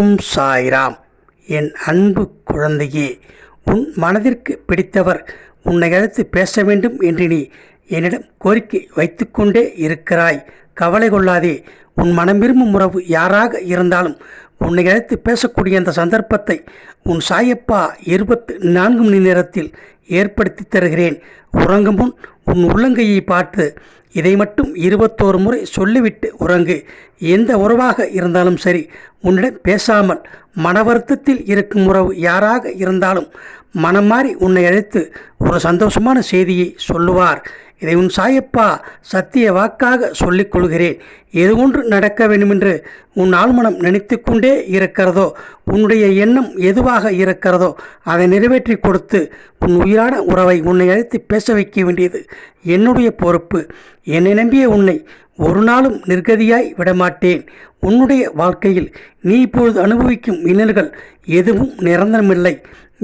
ஓம் சாய்ராம் என் அன்பு குழந்தையே உன் மனதிற்கு பிடித்தவர் உன்னை அழைத்து பேச வேண்டும் என்று நீ என்னிடம் கோரிக்கை வைத்துக்கொண்டே இருக்கிறாய். கவலை கொள்ளாதே உன் மனம் விரும்பும் உறவு யாராக இருந்தாலும் உன்னை அழைத்து பேசக்கூடிய அந்த சந்தர்ப்பத்தை உன் சாயப்பா இருபத்து நான்கு மணி நேரத்தில் ஏற்படுத்தி தருகிறேன். உறங்கும் முன் உன் உள்ளங்கையை பார்த்து இதை மட்டும் இருபத்தோரு முறை சொல்லிவிட்டு உறங்கு. எந்த உறவாக இருந்தாலும் சரி உன்னிடம் பேசாமல் மன வருத்தத்தில் இருக்கும் உறவு யாராக இருந்தாலும் மனம் மாறி உன்னை அழைத்து ஒரு சந்தோஷமான செய்தியை சொல்லுவார். இதை உன் சாயப்பா சத்திய வாக்காக சொல்லிக் கொள்கிறேன். எது ஒன்று நடக்க வேண்டுமென்று உன் ஆழ்மனம் நினைத்து கொண்டே இருக்கிறதோ உன்னுடைய எண்ணம் எதுவாக இருக்கிறதோ அதை நிறைவேற்றி கொடுத்து உன் உயிரான உறவை உன்னை அழைத்து பேச வைக்க வேண்டியது என்னுடைய பொறுப்பு. என்னை நம்பிய உன்னை ஒரு நாளும் நிர்கதியாய் விடமாட்டேன். உன்னுடைய வாழ்க்கையில் நீ இப்பொழுது அனுபவிக்கும் இன்னல்கள் எதுவும் நிரந்தரமில்லை.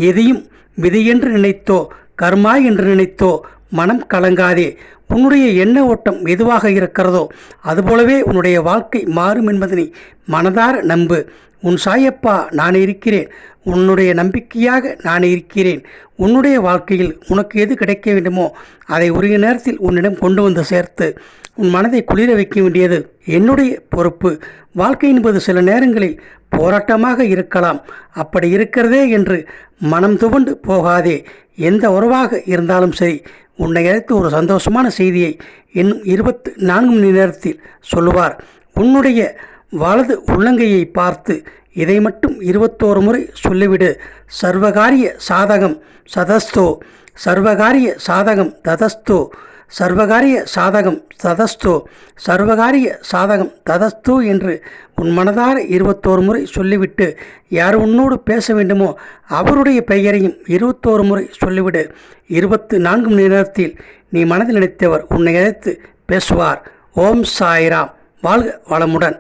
எதையும் விதியென்று நினைத்தோ கர்மா என்று நினைத்தோ மனம் கலங்காதே. உன்னுடைய எண்ண ஓட்டம் எதுவாக இருக்கிறதோ அதுபோலவே உன்னுடைய வாழ்க்கை மாறும் என்பதனை மனதார நம்பு. உன் சாயப்பா நான் இருக்கிறேன். உன்னுடைய நம்பிக்கையாக நான் இருக்கிறேன். உன்னுடைய வாழ்க்கையில் உனக்கு எது கிடைக்க வேண்டுமோ அதை உரிய நேரத்தில் உன்னிடம் கொண்டு வந்து சேர்த்து உன் மனதை குளிர வைக்க வேண்டியது என்னுடைய பொறுப்பு. வாழ்க்கை என்பது சில நேரங்களில் போராட்டமாக இருக்கலாம். அப்படி இருக்கிறதே என்று மனம் துவண்டு போகாதே. எந்த உறவாக இருந்தாலும் சரி உன்னை அழைத்து ஒரு சந்தோஷமான செய்தியை இன்னும் இருபத்து நான்கு மணி நேரத்தில் சொல்லுவார். உன்னுடைய வலது உள்ளங்கையை பார்த்து இதை மட்டும் இருபத்தோரு முறை சொல்லிவிடு. சர்வகாரிய சாதகம் சதஸ்தோ சர்வகாரிய சாதகம் ததஸ்தோ சர்வகாரிய சாதகம் ததஸ்தோ சர்வகாரிய சாதகம் ததஸ்தோ என்று உன் மனதார இருபத்தோரு முறை சொல்லிவிட்டு யார் உன்னோடு பேச வேண்டுமோ அவருடைய பெயரையும் இருபத்தோரு முறை சொல்லிவிடு. இருபத்து நான்கு மணி நேரத்தில் நீ மனதில் நினைத்தவர் உன்னை அழைத்து பேசுவார். ஓம் சாய்ராம். வாழ்க வளமுடன்.